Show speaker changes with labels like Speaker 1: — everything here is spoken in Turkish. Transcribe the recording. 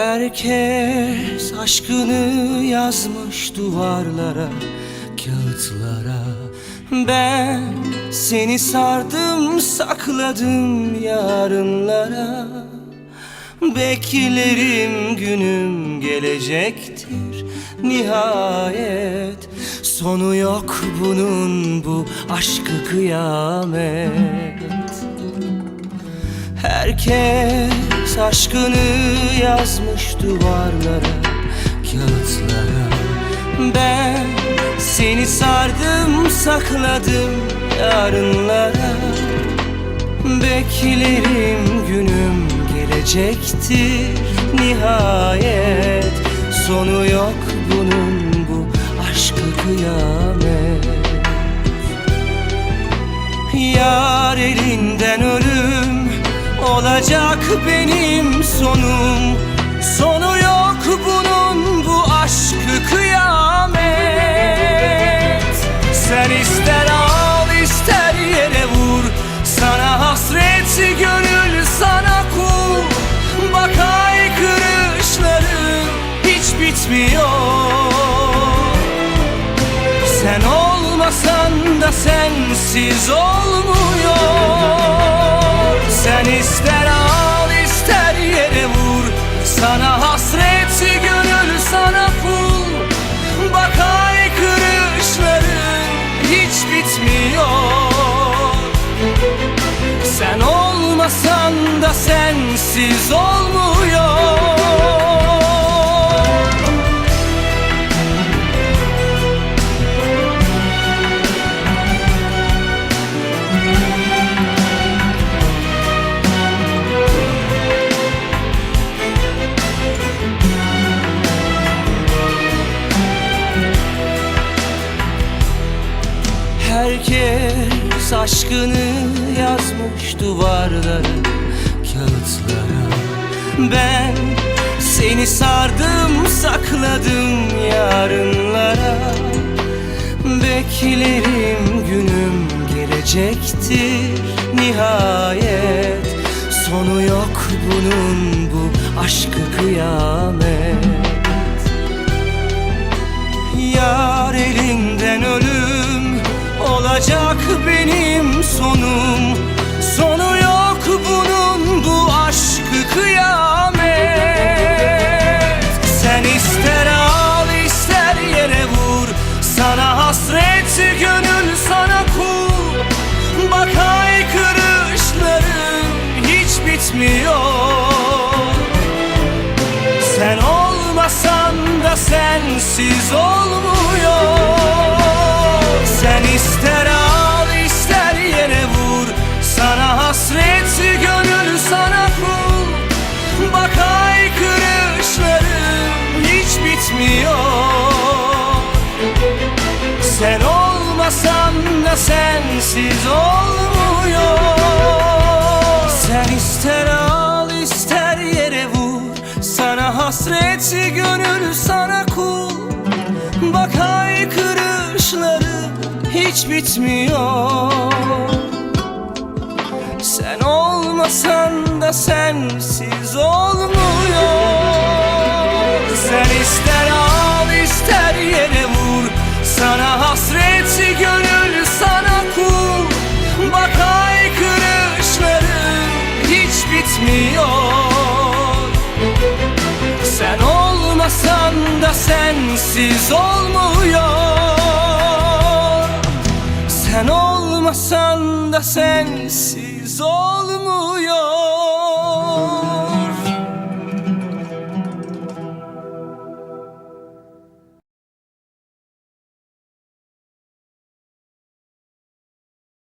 Speaker 1: Herkes aşkını yazmış duvarlara, kağıtlara. Ben seni sardım, sakladım yarınlara. Beklerim günüm gelecektir nihayet Sonu yok bunun bu aşkı kıyamet Herkes aşkını yazmış duvarlara, kağıtlara. Ben seni sardım, sakladım yarınlara. Beklerim günüm gelecektir nihayet. Sonu yok bunun bu aşkı kıyamet. Yar elinden ölüm olacak benim sonum. Sonu yok bunun bu aşkı kıyamet. Sen ister al ister yere vur. Sana hasret gönül sana kul. Bak haykırışların hiç bitmiyor. Sen olmasan da sensiz olmuyor ister al ister yere vur. Sana hasret gönül sana kul. Bak haykırışların hiç bitmiyor. Sen olmasan da sensiz olmuyor Herkes aşkını yazmış duvarlara, kağıtlara. Ben seni sardım, sakladım yarınlara. Beklerim günüm gelecektir nihayet. Sonu yok bunun bu aşkı kıyamet bitmiyor sen olmasan da sensiz olmuyor. Sen ister al ister yere vur. Sana hasret gönül sana kul. Bak haykırışların hiç bitmiyor. Sen olmasan da sensiz olmuyor Sana hasret gönül sana kul. Bak haykırışları hiç bitmiyor. Sen olmasan da sensiz olmuyor. Sen ister al ister yere vur. Sana hasret gönül sana kul. Bak haykırışların hiç bitmiyor da sensiz olmuyor. Sen olmasan da sensiz olmuyor